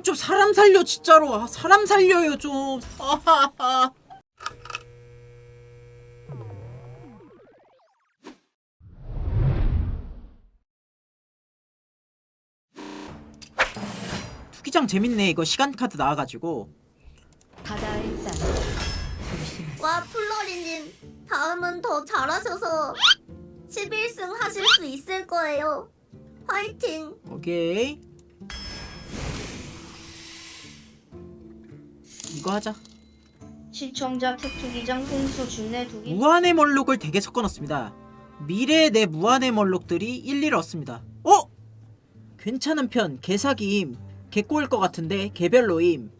아니 좀 사람 살려 진짜로 아, 사람 살려요 좀 아하하. 투기장 재밌네 이거 시간 카드 나와가지고 바다의 땅 조심하세요. 와 플로리님 다음은 더 잘하셔서 11승 하실 수 있을 거예요. 화이팅! 오케이 이거 하자 시청자 특투기장 훈수 준내 두기 무한의 멀록을 되게 섞어놨습니다. 미래의 내 무한의 멀록들이 일리를 얻습니다. 어? 괜찮은 편 개사기임 개꼬일 것 같은데 개별로임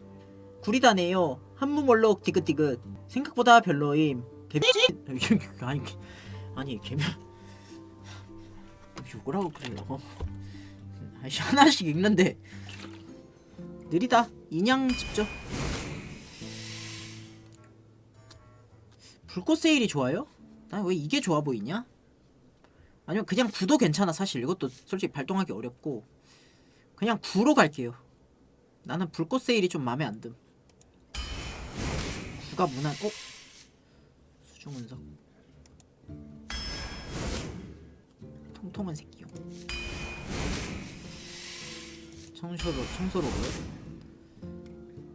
구리다네요 한무 멀록 디귿디귿 생각보다 별로임 개비 아니 아니 개별 욕을 하고 그래요. 아니, 하나씩 읽는데 느리다 인양 집죠. 불꽃 세일이 좋아요? 난 왜 이게 좋아 보이냐? 아니면 그냥 구도 괜찮아 사실 이것도 솔직히 발동하기 어렵고 그냥 구로 갈게요 나는 불꽃 세일이 좀 마음에 안 듦. 구가 무난 어? 수중은석 통통한 새끼요 청소로 청소로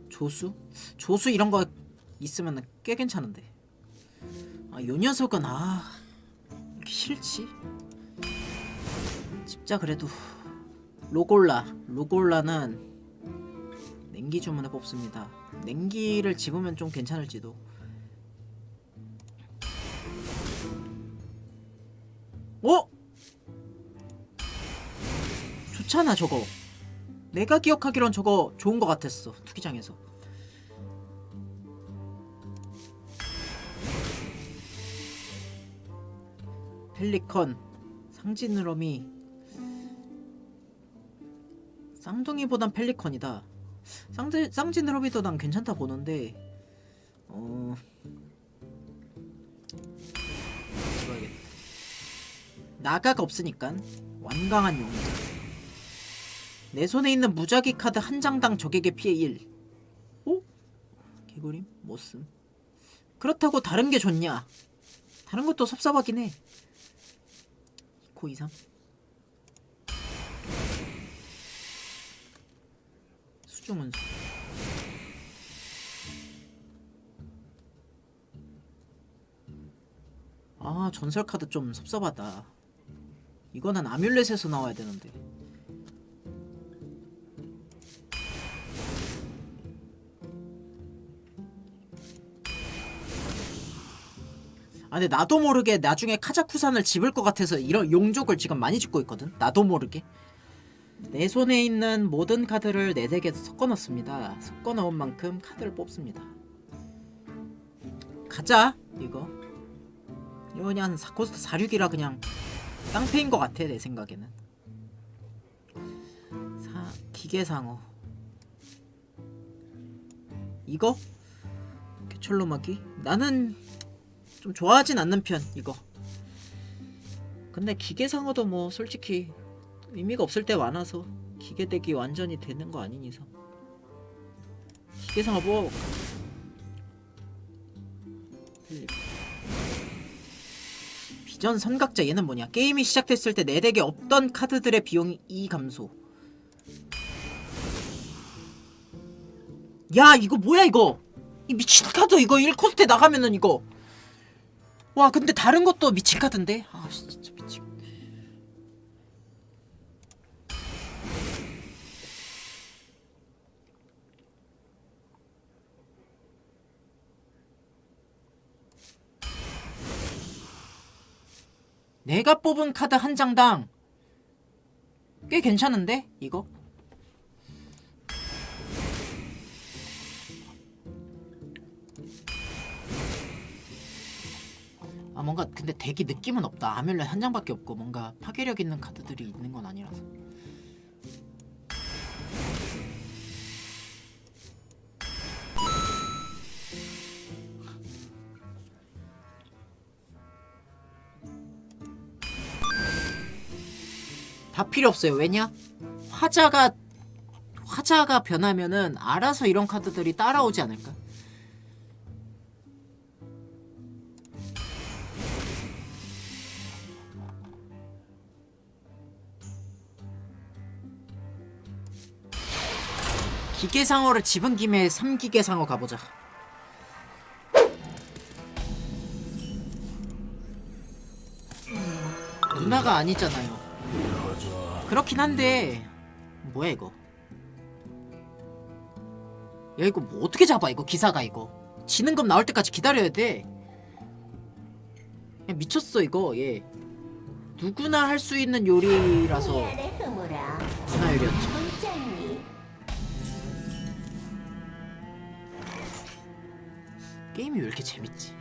조수? 조수 이런 거 있으면 꽤 괜찮은데 아, 요 녀석은 아 싫지? 집자 그래도 로골라 로골라는 냉기 주문에 뽑습니다. 냉기를 집으면 좀 괜찮을지도. 어? 좋잖아 저거. 내가 기억하기론 저거 좋은 것 같았어 투기장에서. 펠리컨 상진느러미. 쌍둥이보단 펠리컨이다. 쌍드, 쌍진느러미도 난 괜찮다 보는데 어... 나가가 없으니까 완강한 용자 내 손에 있는 무작위 카드 한 장당 적에게 피해 1 오? 개구림? 못씀 그렇다고 다른 게 좋냐? 다른 것도 섭섭하긴 해 코 이상? 수중은 아 전설 카드 좀 섭섭하다. 이거는 아뮬렛에서 나와야 되는데 아 근데 나도 모르게 나중에 카자쿠산을 집을 것 같아서 이런 용족을 지금 많이 짓고 있거든. 나도 모르게. 내 손에 있는 모든 카드를 네 덱에 섞어 넣습니다. 섞어 넣은 만큼 카드를 뽑습니다. 가자 이거. 이거 그냥 사코스트 46이라 그냥 깡패인 것 같아 내 생각에는. 사 기계상어. 이거? 개철로마기? 나는 좀 좋아하진 않는 편 이거. 근데 기계상어도 뭐 솔직히 의미가 없을 때 많아서 기계덱이 완전히 되는 거 아닌 이상. 기계상어 뭐 필립. 비전 선각자 얘는 뭐냐? 게임이 시작됐을 때 내 덱에 없던 카드들의 비용이 2 감소. 야 이거 뭐야 이거? 이 미친 카드 이거 1코스트 나가면은 이거 와 근데 다른 것도 미친 카드인데? 아 진짜 미친. 내가 뽑은 카드 한 장당 꽤 괜찮은데 이거 뭔가 근데 덱이 느낌은 없다. 아뮬렛 한 장밖에 없고 뭔가 파괴력 있는 카드들이 있는 건 아니라서. 다 필요 없어요. 왜냐? 화자가 화자가 변하면은 알아서 이런 카드들이 따라오지 않을까? 기계상어를 집은 김에 3기계상어 가보자. 누나가 아니잖아요. 그렇긴 한데 뭐야 이거? 야 이거 뭐 어떻게 잡아 이거 기사가 이거 지는 금 나올 때까지 기다려야 돼. 야, 미쳤어 이거 얘. 누구나 할 수 있는 요리라서 누나 요리였지. 게임이 왜 이렇게 재밌지?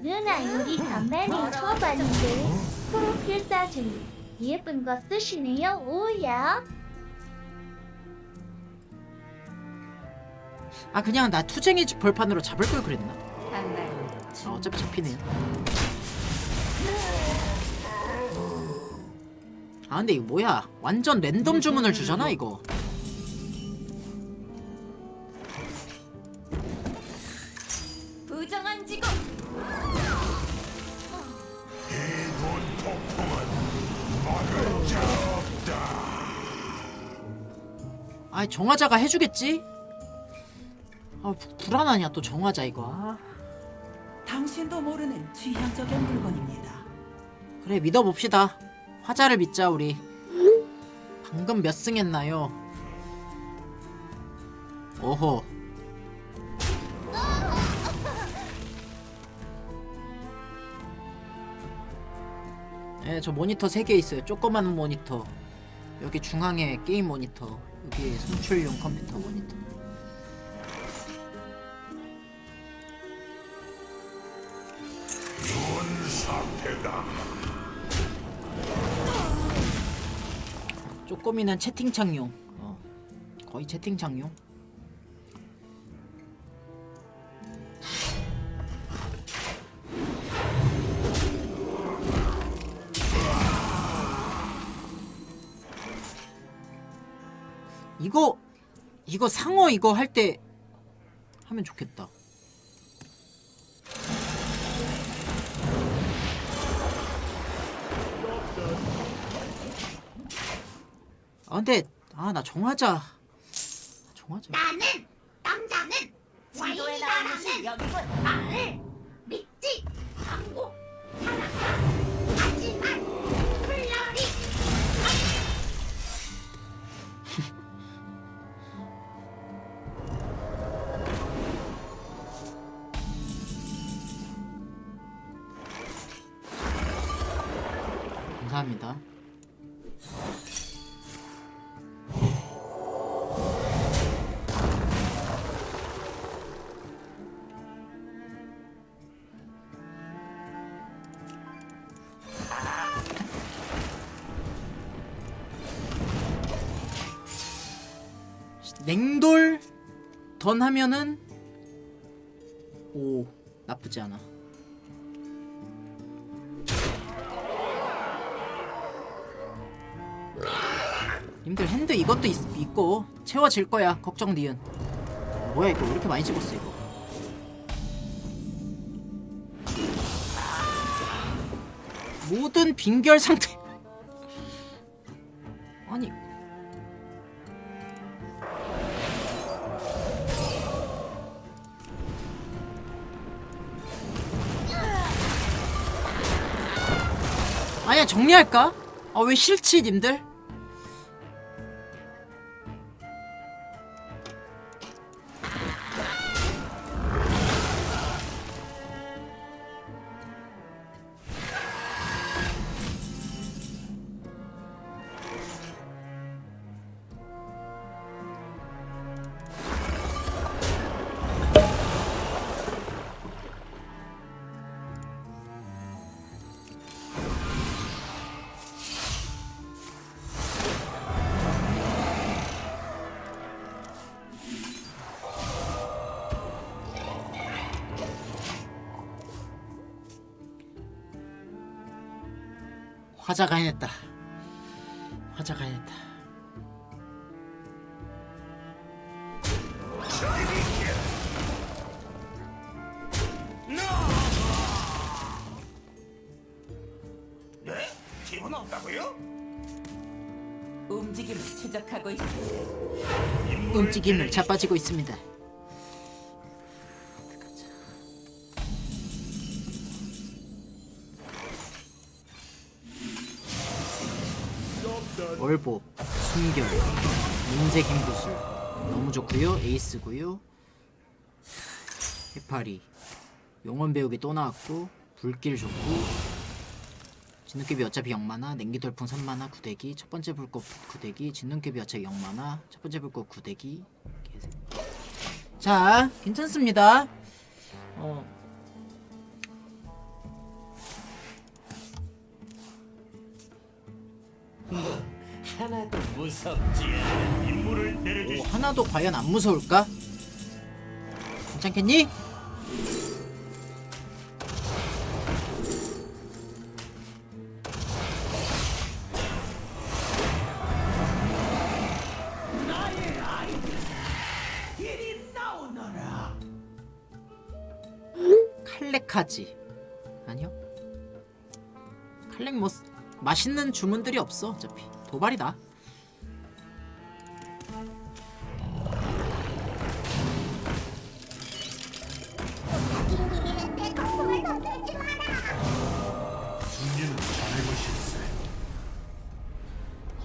누나 요리 간만에 처음 봤는데 프로필 사진 예쁜 거 쓰시네요 오야 아 그냥 나 투쟁이 벌판으로 잡을 걸 그랬나? 아, 어차피 잡히네요. 아 근데 이거 뭐야? 완전 랜덤 주문을 주잖아 이거. 정화자가 해주겠지? 아 부- 불안하냐 또 정화자 이거. 아, 당신도 모르는 취향적인 물건입니다. 그래 믿어봅시다. 화자를 믿자 우리. 방금 몇 승 했나요? 오호. 네, 저 모니터 3개 있어요. 조그만 모니터. 여기 중앙에 게임 모니터. 여기 송출용 컴퓨터 모니터. 쪼꼬미는 채팅창용. 어, 거의 채팅창용. 이거 이거 상어 이거 할 때 하면 좋겠다. 아 근데 아 나 정하자. 정하자. 나는 남자는 와인이다라는 말을 믿지 냉돌 던 하면은 오 나쁘지 않아. 님들 핸드 이것도 있, 있고 채워질 거야. 걱정 니은. 뭐야 이거? 왜 이렇게 많이 집었어 이거? 모든 빈결 상태 정리할까? 아 왜 싫지 님들? 화자가 해냈다. 화자 가야겠다. 움직임을 추적하고 있습니다. 움직임을 자빠지고 있습니다. 월보, 숨결, 민색 행구수 너무 좋고요. 에이스고요. 해파리, 용원 배우기 또 나왔고 불길 좋고 진눈깨비 어차피 0만화, 냉기돌풍 3만화, 구대기 첫 번째 불꽃 구대기 진눈깨비 어차피 0만화 첫 번째 불꽃 구대기. 자 괜찮습니다 어 하나도 무섭지 않은 임무를 오, 내려주시 하나도 과연 안 무서울까? 괜찮겠니? 이리 나오너라. 칼렉하지 아니요 칼렉 뭐 쓰- 맛있는 주문들이 없어 어차피 도발이다.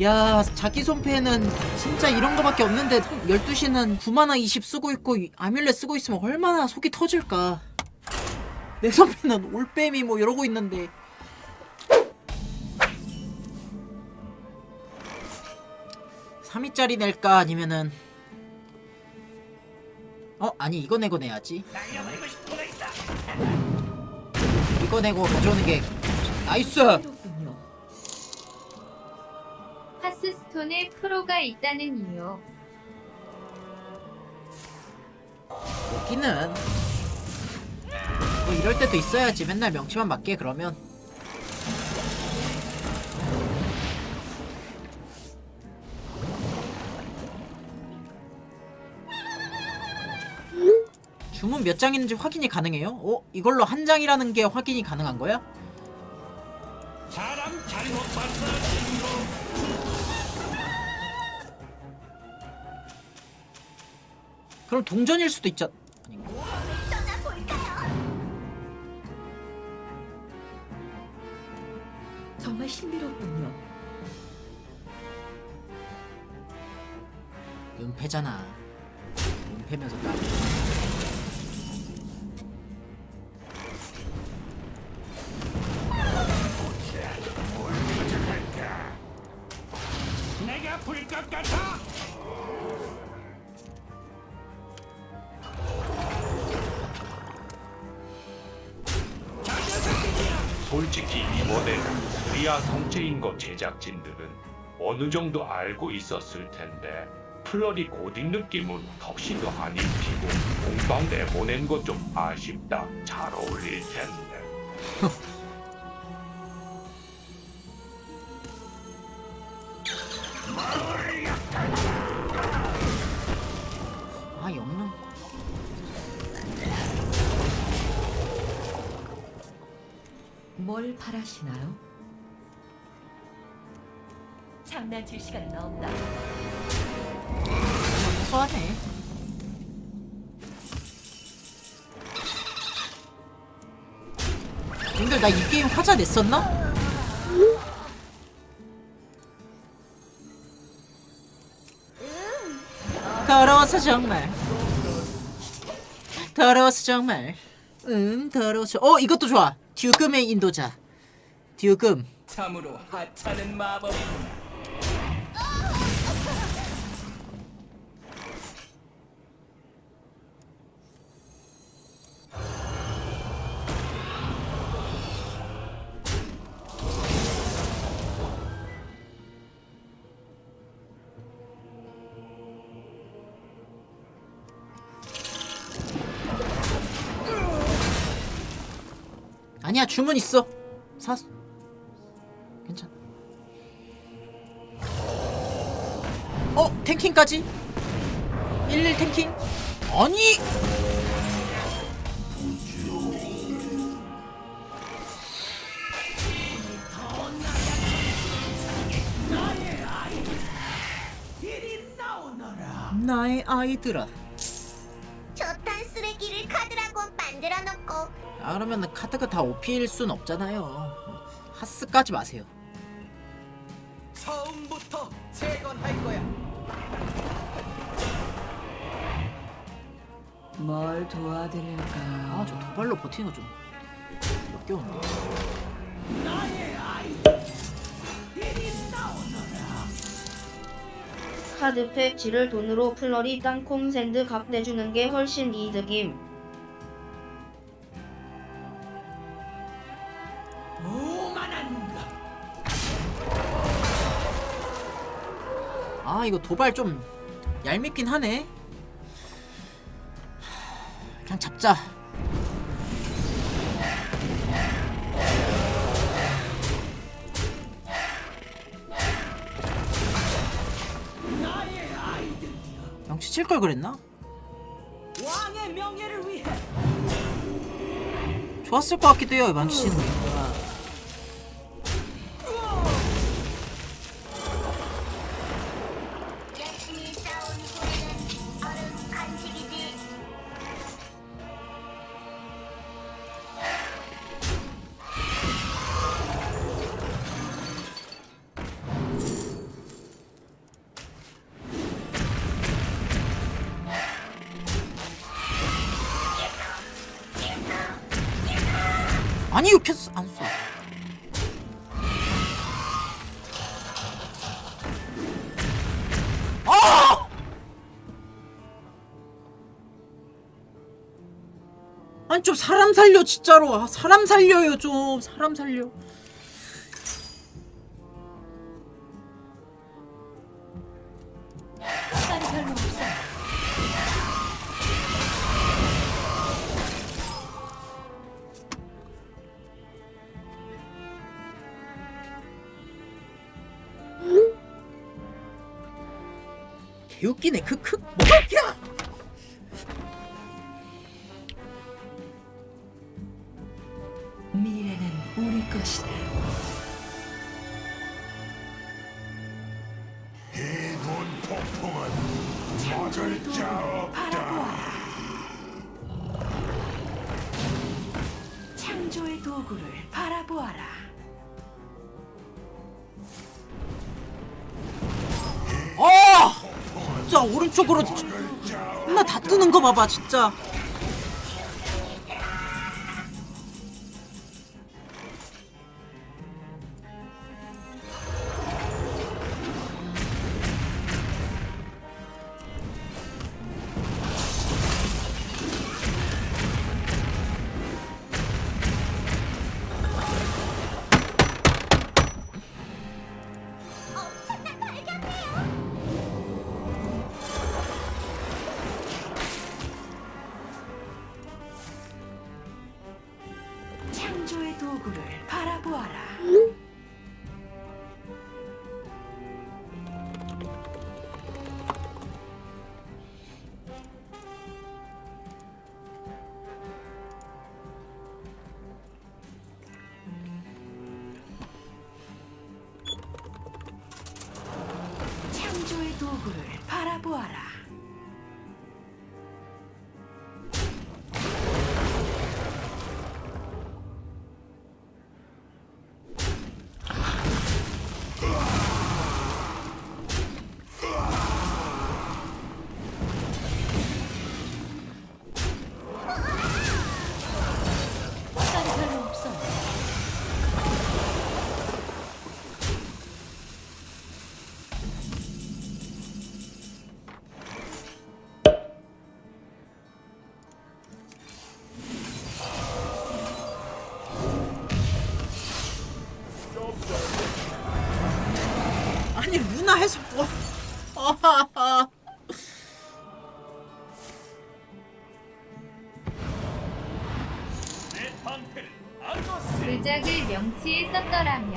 야 자기 손패는 진짜 이런 거밖에 없는데 12시는 9만화 20 쓰고 있고 이- 아뮬렛 쓰고 있으면 얼마나 속이 터질까? 내 손패는 올빼미 뭐 이러고 있는데 3위짜리 낼까? 아니면은 어? 아니 이거 내고 내야지. 이거 내고 가져오는 게 나이스! 하스스톤에 프로가 있다는 이유. 웃기는 뭐 이럴 때도 있어야지. 맨날 명치만 맞게 그러면 주문 몇장 있는지 확인이 가능해요? 어? 이걸로 한 장이라는 게 확인이 가능한 거야? 사람 잘못 봤어 친구 그럼 동전일 수도 있잖 아닌가? 정말 신비롭군요. 은폐잖아 은폐면서 나내 거 제작진들은 어느 정도 알고 있었을 텐데 플러리 고딩 느낌은 턱시도 안 입히고 공방 내보낸 거 좀 아쉽다. 잘 어울릴 텐데. 아 영능 뭘 바라시나요? 장난칠 시간은 없다. 소소하네 님들 나이 게임 화자 냈었나? 더러워서 정말 더러워서 정말 음 더러워서 어 이것도 좋아 듀금의 인도자 듀금 참으로 하찮은 마법이구나. 아니야 주문 있어. 사 괜찮 어 탱킹까지? 11 탱킹? 아니! 나의 아이들아 아 그러면 카드가 다 OP일 순 없잖아요 하스까지 마세요 처음부터 재건할 거야. 뭘 도와드릴까요? 아저 도발로 버티는 거좀 역겨운데 카드팩 지를 돈으로 플러리 땅콩 샌드 값 내주는 게 훨씬 이득임. 아 이거 도발 좀 얄밉긴 하네. 그냥 잡자. 명치 칠 걸 그랬나? 좋았을 것 같기도 해요 망치 치는 게 아니 좀 사람 살려 진짜로. 아, 사람 살려요 좀. 사람 살려 진짜 오른쪽으로 나 다 뜨는 거 봐봐 진짜 바 아니 루나 해서 뭐 아하하. 내 방패를 알고스. 그 작을 명치에 썼더라면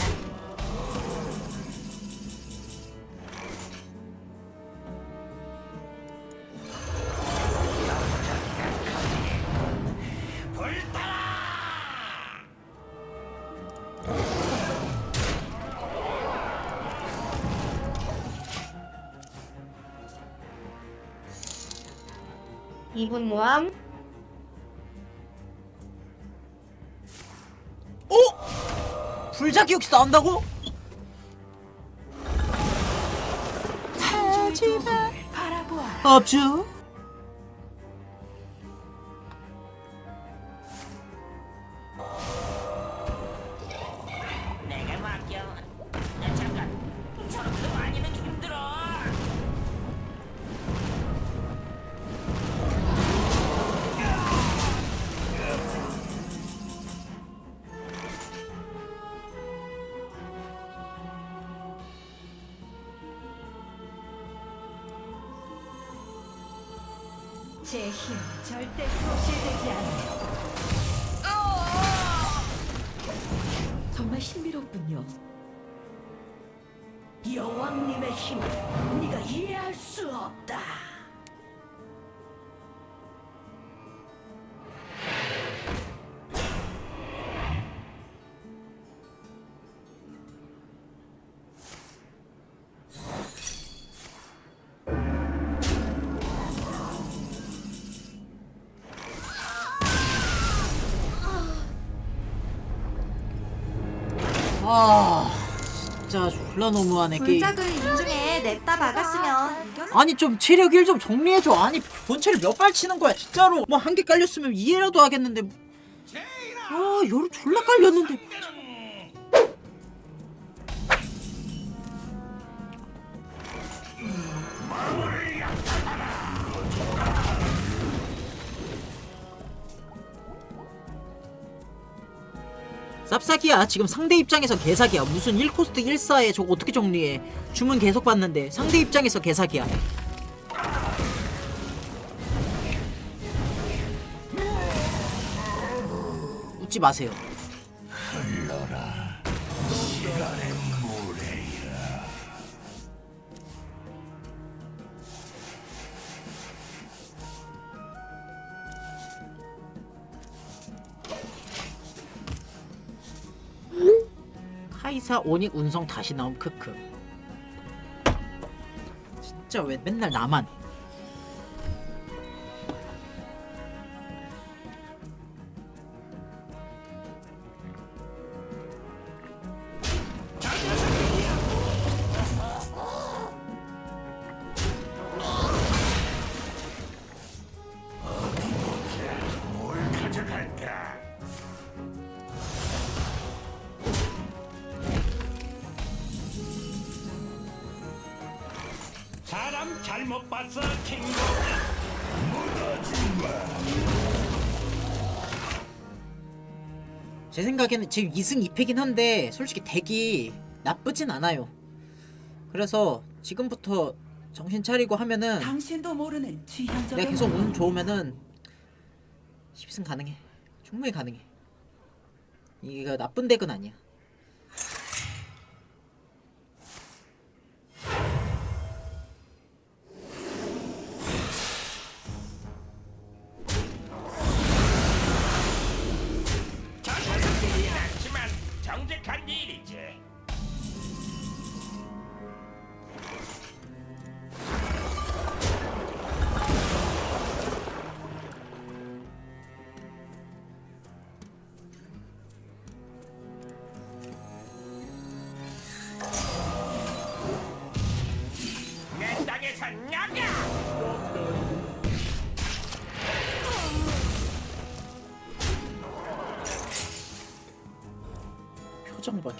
분 모함 불자기 역시 나온다고? 창조의 도구를 바라보아라. 업주 제 힘은 절대 소실되지 않아요. 정말 신비롭군요. 여왕님의 힘 아 진짜 졸라 너무하네 게임. 불작을 인중에 냅다 박았으면 이겼 아니 좀 체력 1좀 정리해줘. 아니 본체를 몇 발 치는 거야 진짜로. 뭐 한 개 깔렸으면 이해라도 하겠는데. 아 여러 졸라 깔렸는데 쌉싸기야. 지금 상대 입장에서 개사기야. 무슨 1코스트 1사에 저거 어떻게 정리해? 주문 계속 받는데 상대 입장에서 개사기야. 웃지 마세요 카이사 오닉 운성 다시 나옴 크크. 진짜 왜 맨날 나만 사람 잘못 봤어, 친구. 제 생각에는 지금 2승 2패긴 한데 솔직히 덱이 나쁘진 않아요 그래서 지금부터 정신 차리고 하면은 당신도 모르는 취향적인 내가 계속 운 물건. 좋으면은 10승 가능해 충분히 가능해 이거 나쁜 덱은 아니야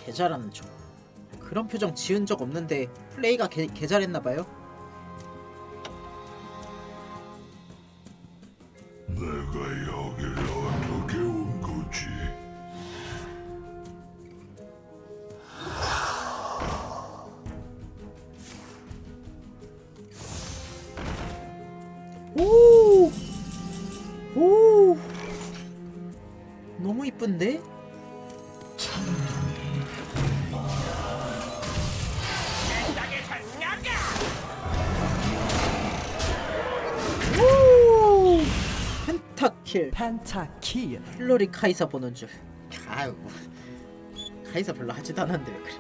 개잘하는 척 그런 표정 지은 적 없는데 플레이가 개, 개잘했나봐요 내가 여길 어떻게 온 거지? 오! 오! 너무 이쁜데? 킬. 펜타킬. 플로리 카이사 보는 줄 아유 카이사 별로 하지도 않았는데 왜 그래?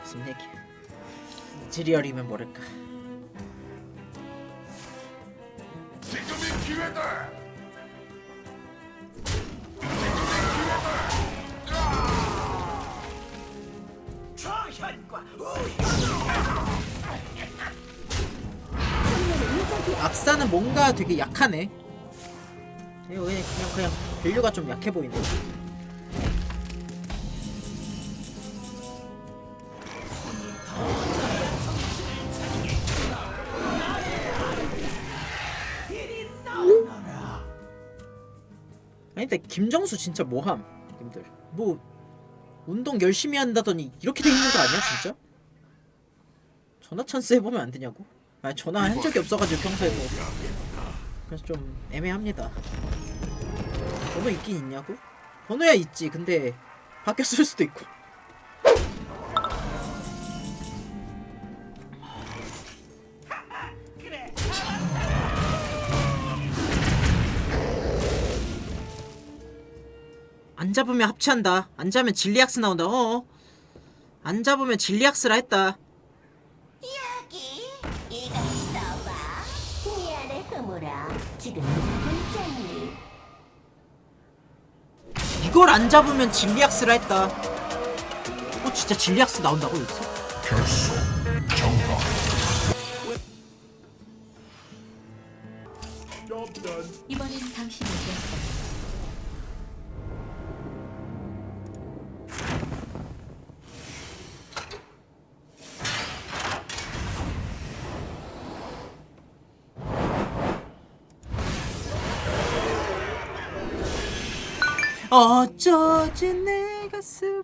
무슨 얘기야 이즈리얼이면 모를까. 지금이 기회다. 좌현과 악사는 뭔가 되게 약하네. 이거 그냥 그냥 밸류가 좀 약해 보이네. 아니 근데 김정수 진짜 뭐함 님들 뭐 운동 열심히 한다더니 이렇게 돼 있는 거 아니야 진짜? 전화 찬스 해보면 안 되냐고? 아니 전화 한 적이 없어가지고 평소에도 그래서 좀 애매합니다. 번호 있긴 있냐고? 번호야 있지. 근데 바뀌었을 수도 있고. 안 잡으면 합체한다. 안 잡으면 진리학스 나온다. 어어. 안 잡으면 진리학스라 했다 이걸 안 잡으면 진리학스라 했다 어 진짜 진리학스 나온다고 여기서? 결속 정화. 이번엔 당신이 이겼어. 어쩌지 내 가슴이